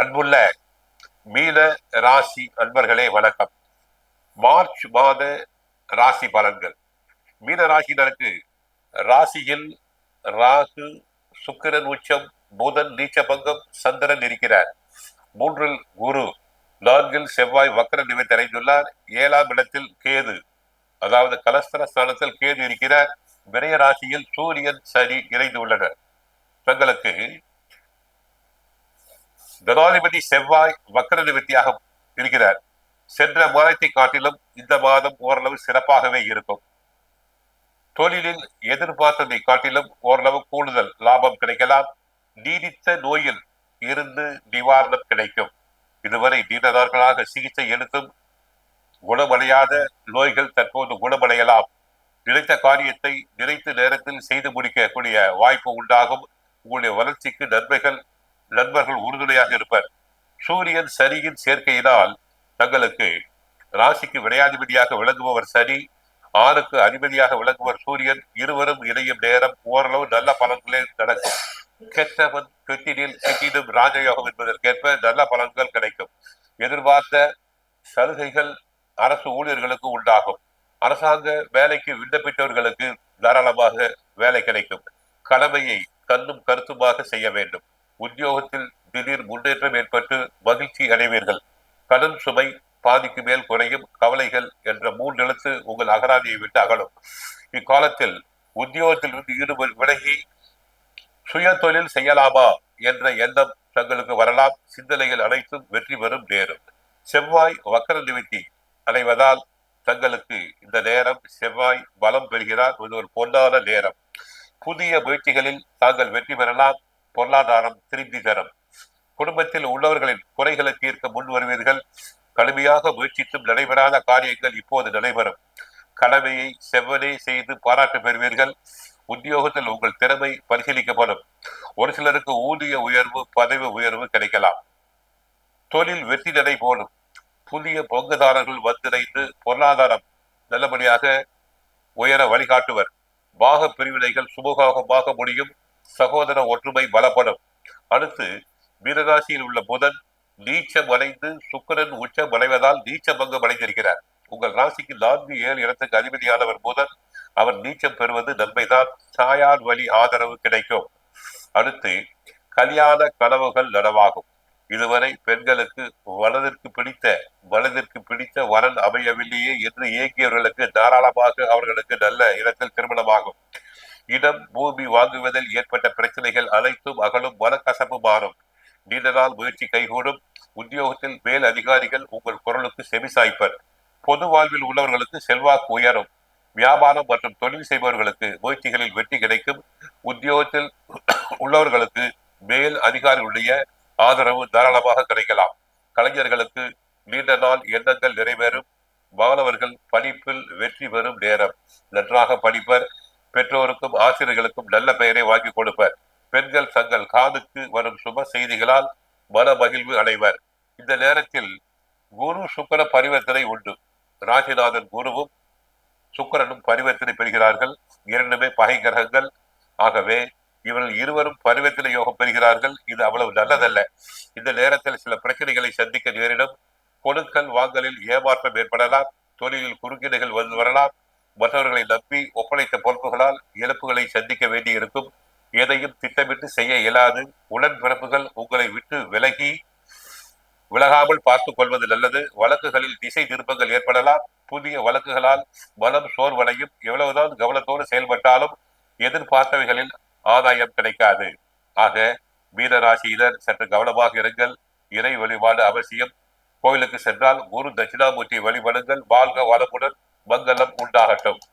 அன்புள்ள மீன ராசி அன்பர்களே வணக்கம். மார்ச் மாத ராசி பலன்கள். மீன ராசினருக்கு ராசியில் ராகு சுக்கிரன் உச்சம் புதன் நீச்சபங்கம் சந்திரன் இருக்கிறார். மூன்றில் குரு நான்கில் செவ்வாய் வக்கர நிமித்து அடைந்துள்ளார். ஏழாம் இடத்தில் கேது அதாவது கலஸ்தர ஸ்தானத்தில் கேது இருக்கிறார். விரய ராசியில் சூரியன் சனி இணைந்து உள்ளனர். தங்களுக்கு ஜனாதிபதி செவ்வாய் வக்கர நிவர்த்தியாக இருக்கிறார். சென்ற மாதத்தை காட்டிலும் இந்த மாதம் ஓரளவு சிறப்பாகவே இருக்கும். தொழிலில் எதிர்பார்த்ததை காட்டிலும் ஓரளவு கூடுதல் லாபம் கிடைக்கலாம். நீடித்த நோயில் இருந்து நிவாரணம் கிடைக்கும். இதுவரை நீண்ட நாட்களாக சிகிச்சை எடுத்தும் குணமடையாத நோய்கள் தற்போது குணமடையலாம். நினைத்த காரியத்தை நினைத்த நேரத்தில் செய்து முடிக்கக்கூடிய வாய்ப்பு உண்டாகும். உங்களுடைய வளர்ச்சிக்கு நன்மைகள் நண்பர்கள் உறுதுணையாக இருப்பர். சூரியன் சனியின் சேர்க்கையினால் தங்களுக்கு ராசிக்கு வினையாதிபதியாக விளங்குபவர் சனி ஆணுக்கு அதிபதியாக விளங்குவர் சூரியன் இருவரும் இணையும் நேரம் ஓரளவு நல்ல பலன்களே நடக்கும். கெட்டவன் கெட்டினில் கெட்டிடும் ராஜயோகம் என்பதற்கேற்ப நல்ல பலன்கள் கிடைக்கும். எதிர்பார்த்த சலுகைகள் அரசு ஊழியர்களுக்கு உண்டாகும். அரசாங்க வேலைக்கு விண்ணப்பித்தவர்களுக்கு தாராளமாக வேலை கிடைக்கும். கடமையை கண்ணும் கருத்துமாக செய்ய வேண்டும். உத்தியோகத்தில் திடீர் முன்னேற்றம் ஏற்பட்டு மகிழ்ச்சி அடைவீர்கள். கடன் சுமை பாதிக்கு மேல் குறையும் கவலைகள் என்ற மூன்றெழுத்து உங்கள் அகராதியை விட்டு அகலும். இக்காலத்தில் உத்தியோகத்தில் இருந்து ஈடுபடு விலகி சுய தொழில் செய்யலாமா என்ற எண்ணம் தங்களுக்கு வரலாம். சிந்தனைகள் அனைத்தும் வெற்றி பெறும் நேரம். செவ்வாய் வக்கர நிமித்தி அடைவதால் தங்களுக்கு இந்த நேரம் செவ்வாய் பலம் பெறுகிறார். இது ஒரு பொன்னான நேரம். புதிய முயற்சிகளில் தாங்கள் வெற்றி பெறலாம். பொருளாதாரம் திரும்பி தரும். குடும்பத்தில் உள்ளவர்களின் குறைகளை தீர்க்க முன் வருவீர்கள். கடுமையாக முயற்சித்தும் நடைபெறாத காரியங்கள் இப்போது நடைபெறும். கடமையை செவ்வனே செய்து பாராட்டு பெறுவீர்கள். உத்தியோகத்தில் உங்கள் திறமை பரிசீலிக்கப்படும். ஒரு சிலருக்கு ஊதிய உயர்வு பதவி உயர்வு கிடைக்கலாம். தொழில் வெற்றி நடை போடும் புதிய பங்குதாரர்கள் வந்திணைந்து பொருளாதாரம் நல்லபடியாக உயர வழிகாட்டுவர். பாக பிரிவினைகள் சுமூகமாக முடியும். சகோதர ஒற்றுமை பலப்படும். அடுத்து மீனராசியில் உள்ள புதன் நீச்சம் அடைந்து சுக்கரன் உச்சம் அடைவதால் நீச்சபங்கம் அடைந்திருக்கிறார். உங்கள் ராசிக்கு நான்கு ஏழு இடத்துக்கு அதிபதியானவர் புதன். அவர் நீச்சம் பெறுவது நன்மைதான். தாயார் வழி ஆதரவு கிடைக்கும். அடுத்து கல்யாண கனவுகள் நனவாகும். இதுவரை பெண்களுக்கு வலதிற்கு பிடித்த வலதிற்கு பிடித்த வரன் அமையவில்லையே என்று இயக்கியவர்களுக்கு தாராளமாக அவர்களுக்கு நல்ல இடத்தில் திருமணமாகும். இடம் பூமி வாங்குவதில் ஏற்பட்ட பிரச்சனைகள் அனைத்தும் அகலும் வலக்கசப்பு மாறும் நீண்ட நாள் முயற்சி கைகூடும். உத்தியோகத்தில் மேல் அதிகாரிகள் உங்கள் குரலுக்கு செவிசாய்ப்பர் பொது வாழ்வில் உள்ளவர்களுக்கு செல்வாக்கு உயரும். வியாபாரம் மற்றும் தொழில் செய்பவர்களுக்கு முயற்சிகளில் வெற்றி கிடைக்கும். உத்தியோகத்தில் உள்ளவர்களுக்கு மேல் அதிகாரிகளுடைய ஆதரவு தாராளமாக கிடைக்கலாம். கலைஞர்களுக்கு நீண்ட நாள் எண்ணங்கள் நிறைவேறும். மாணவர்கள் படிப்பில் வெற்றி பெறும் நேரம். நன்றாக படிப்பர். பெற்றோருக்கும் ஆசிரியர்களுக்கும் நல்ல பெயரை வாங்கி கொடுப்பர். பெண்கள் தங்கள் காதுக்கு வரும் சுப செய்திகளால் மன மகிழ்வு அடைவர். இந்த நேரத்தில் குரு சுக்கர பரிவர்த்தனை உண்டு. ராசிநாதன் குருவும் சுக்கரனும் பரிவர்த்தனை பெறுகிறார்கள். இரண்டுமே பகை கிரகங்கள். ஆகவே இவர்கள் இருவரும் பரிவர்த்தனை யோகம் பெறுகிறார்கள். இது அவ்வளவு நல்லதல்ல. இந்த நேரத்தில் சில பிரச்சனைகளை சந்திக்க நேரிடும். கொடுக்கல் வாங்கலில் ஏமாற்றம் ஏற்படலாம். தொழிலில் குறுக்கீடுகள் வந்து வரலாம். மற்றவர்களை நம்பி ஒப்படைத்த பொறுப்புகளால் இழப்புகளை சந்திக்க வேண்டியிருக்கும். எதையும் திட்டமிட்டு செய்ய இயலாது. உடன்பிறப்புகள் உங்களை விட்டு விலகி விலகாமல் பார்த்துக் கொள்வது நல்லது. வழக்குகளில் திசை திருப்பங்கள் ஏற்படலாம். புதிய வழக்குகளால் மனம் சோர்வடையும். எவ்வளவுதான் கவனத்தோடு செயல்பட்டாலும் எதிர்பார்த்தவைகளில் ஆதாயம் கிடைக்காது. ஆக மீனராசியினர் சற்று கவனமாக இருங்கள். இறை வழிபாடு அவசியம். கோயிலுக்கு சென்றால் குரு தட்சிணாமூர்த்தி வழிபடுங்கள். வாழ்க வளமுடன். वह गलम